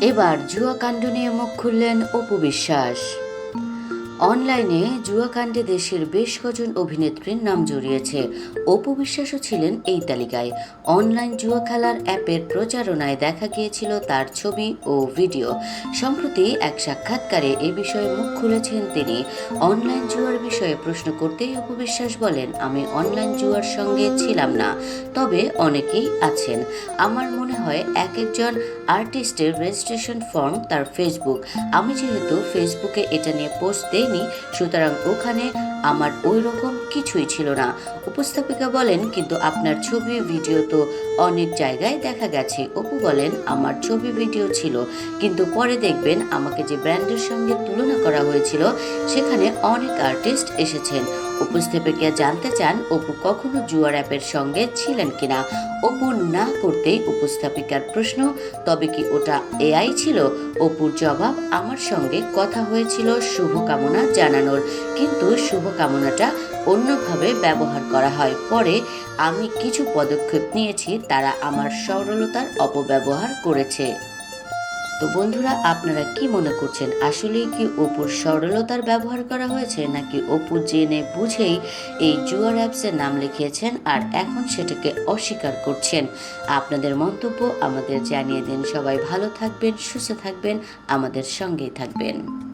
এবার জুয়া কাণ্ড নিয়ে মুখ খুললেন অপু বিশ্বাস। অনলাইনে জুয়াকাণ্ডে দেশের বেশ কজন অভিনেত্রীর নাম জড়িয়েছে। অপু বিশ্বাসও ছিলেন এই তালিকায়। অনলাইন জুয়া খেলার অ্যাপের প্রচারণায় দেখা গিয়েছিল তার ছবি ও ভিডিও। সম্প্রতি এক সাক্ষাৎকারে এ বিষয়ে মুখ খুলেছেন তিনি। অনলাইন জুয়ার বিষয়ে প্রশ্ন করতেই অপু বিশ্বাস বলেন, আমি অনলাইন জুয়ার সঙ্গে ছিলাম না, তবে অনেকেই আছেন। আমার মনে হয় এক একজন আর্টিস্টের রেজিস্ট্রেশন ফর্ম তার ফেসবুক। আমি যেহেতু ফেসবুকে এটা নিয়ে পোস্ট দেইনি সুতরাং ওখানে আমার ওই রকম কিছুই ছিল না। উপস্থাপিকা বলেন, কিন্তু আপনার ছবি, ভিডিও তো অনেক জায়গায় দেখা গেছে। অপু বলেন, আমার ছবি, ভিডিও ছিল। কিন্তু পরে দেখবেন আমাকে যে ব্র্যান্ডের সঙ্গে তুলনা করা হয়েছিল, সেখানে অনেক আর্টিস্ট এসেছেন। উপস্থাপিকা জানতে চান, অপু কখনো জুয়ার অ্যাপের সঙ্গে ছিলেন কিনা? অপু না করতেই উপস্থাপিকার প্রশ্ন, তবে কি ওটা এআই ছিল? অপুর জবাব, আমার সঙ্গে কথা হয়েছিল শুভকামনা জানানোর। কিন্তু শুভকামনাটা অন্যভাবে ব্যবহার করা হয়। পরে আমি কিছু পদক্ষেপ নিয়েছি, তারা আমার সরলতার অপব্যবহার করেছে। তো বন্ধুরা, আপনারা কি মনে করছেন? আসলে কি অপুর সরলতার ব্যবহার করা হয়েছে, নাকি অপু জেনে বুঝেই এই জুয়ার অ্যাপসের নাম লিখিয়েছেন আর এখন সেটাকে অস্বীকার করছেন? আপনাদের মন্তব্য আমাদের জানিয়ে দিন। সবাই ভালো থাকবেন, সুস্থ থাকবেন, আমাদের সঙ্গেই থাকবেন।